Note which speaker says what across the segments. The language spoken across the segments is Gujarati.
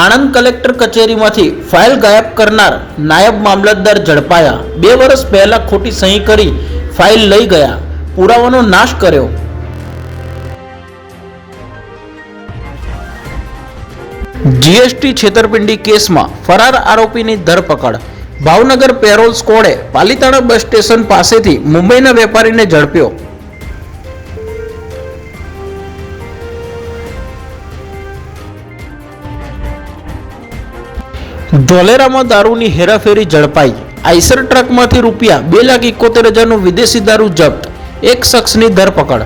Speaker 1: આણંદ કલેક્ટર કચેરીમાંથી ફાઇલ ગાયબ કરનાર નાયબ મામલતદાર ઝડપાયા. બે વર્ષ પહેલા ખોટી સહી કરી ફાઇલ લઈ ગયા. પુરાવાનો નાશ કર્યો. જીએસટી છેતરપિંડી કેસમાં ફરાર આરોપીની ધરપકડ. ભાવનગર પેરોલ સ્કોડે પાલીતાણા બસ સ્ટેશન પાસેથી મુંબઈના વેપારીને ઝડપ્યો. ધોલેરામાં દારૂની હેરાફેરી ઝડપાઈ. આઈસર ટ્રકમાંથી રૂપિયા બે લાખ એકોતેર હજારનું વિદેશી દારૂ જપ્ત. એક શખ્સની ધરપકડ.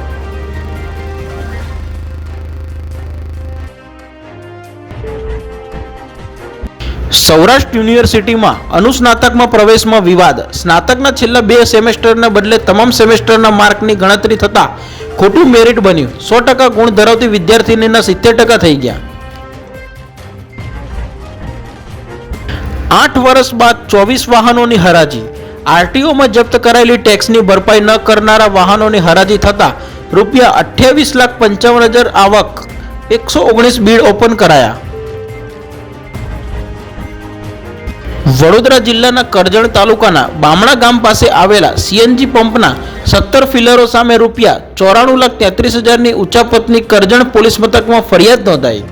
Speaker 1: સૌરાષ્ટ્ર યુનિવર્સિટીમાં અનુસ્નાતકમાં પ્રવેશમાં વિવાદ. સ્નાતકના છેલ્લા બે સેમેસ્ટરના બદલે તમામ સેમેસ્ટરના માર્કની ગણતરી થતાં ખોટું મેરિટ બન્યું. સો ટકા ગુણ ધરાવતી વિદ્યાર્થીનીના સિત્તેર ટકા થઈ ગયા. આઠ વર્ષ બાદ ચોવીસ વાહનોની હરાજી. આરટીઓમાં જપ્ત કરાયેલી ટેક્સની ભરપાઈ ન કરનારા વાહનોની હરાજી થતાં રૂપિયા અઠ્યાવીસ લાખ પંચાવન હજાર આવક, એકસો ઓગણીસ બીડ ઓપન કરાયા. વડોદરા જિલ્લાના કરજણ તાલુકાના બામણા ગામ પાસે આવેલા સીએનજી પંપના સત્તર ફિલરો સામે રૂપિયા ચોરાણું લાખ તેત્રીસ હજારની ઉચાપતની કરજણ પોલીસ મથકમાં ફરિયાદ નોંધાઈ.